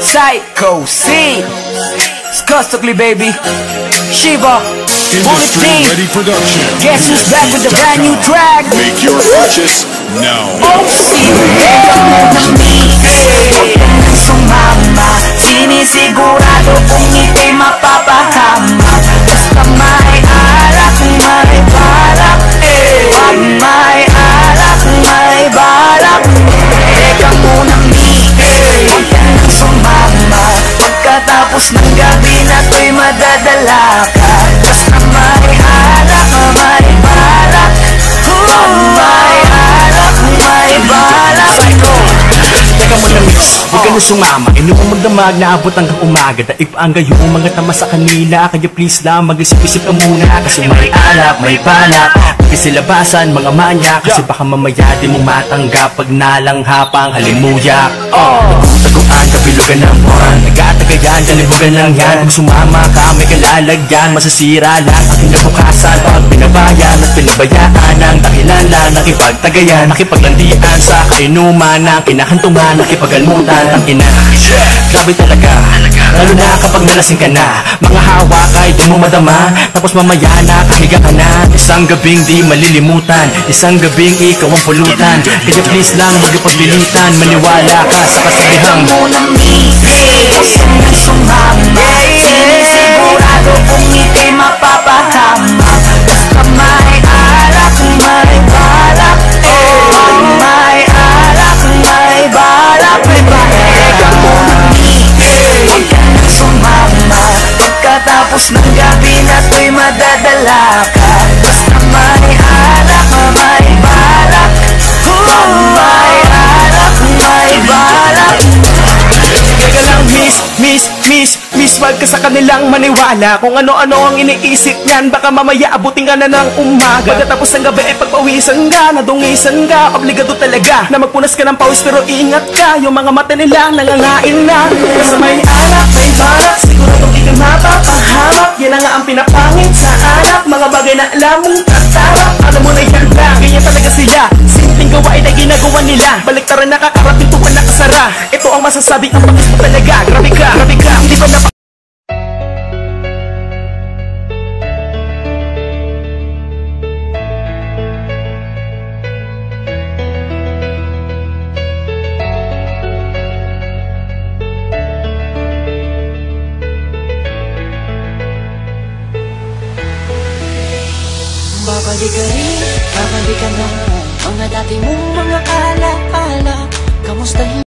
Psycho C. Skustokly, baby. Shiva. Industry Team. Ready Production. Guess who's back with the brand new track? Make your purchase now. Oh, Sumama Pagkatapos ng gabi na to'y madadala ka. Basta may alak, may balak Pag may alak, may balak Teka mo na miss, huwag ka na sumama. Inuong magdamag na abot hanggang umaga. Daig pa ang gayong mga tama sa kanila. Kaya please lang mag-isip-isip ka muna. Kasi may alak, may balak. Pagkasilabasan, mga manya. Kasi baka mamaya di mo matanggap Pag nalanghapang halimuyak Oh, taguan, kapilugan ng buwan Nagkatagayan, kalibugan lang yan. Kung sumama ka, may kalalagyan. Masasira lang ang kinabukasan Pag pinabayan at pinabayaan Ang dahilan lang nakipagtagayan Nakipaglandian sa kainuman Ang kinakantuman, nakipagalmutan Ang ina, grabe talaga. Lalo na kapag nalasing ka na. Mga hawa kahit di mo madama. Tapos mamaya na kahiga ka na. Isang gabing di malilimutan. Isang gabing ikaw ang pulutan. Kaya please lang huwag ipaglilitan Maniwala ka sa kasabihang Huwag ka nang sumama Sinisigurado kung ika'y mapapahama Basta may alak, may balak. Pag may alak, may balak May balak misi Huwag ka nang sumama Pagkatapos ng gabi na to'y madadala ka Basta may miss Wag ka sa kanilang maniwala. Kung ano-ano ang iniisip niyan Baka mamaya abutin ka na ng umaga. Pagkatapos ng gabi ay pagpawisan ka Nadungisan ka, obligado talaga Na magpunas ka ng pawis pero ingat ka. Yung mga mata nila nangangain na. Kasi may alak, may balak Siguradong ikay mapapahamak Yan nga ang pinapangit sa alak Mga bagay na alam mong tatarap. Alam mo na yan lang, ganyan talaga sila. Simpleng gawain na ginagawa nila. Baliktaran nakakarating tuwan nakasara Ito ang masasabi ang pangis mo talaga. Grabe ka, grabe ka, hindi ba napa Babalik ka rin, na Mga dati mong mga alaala Kamusta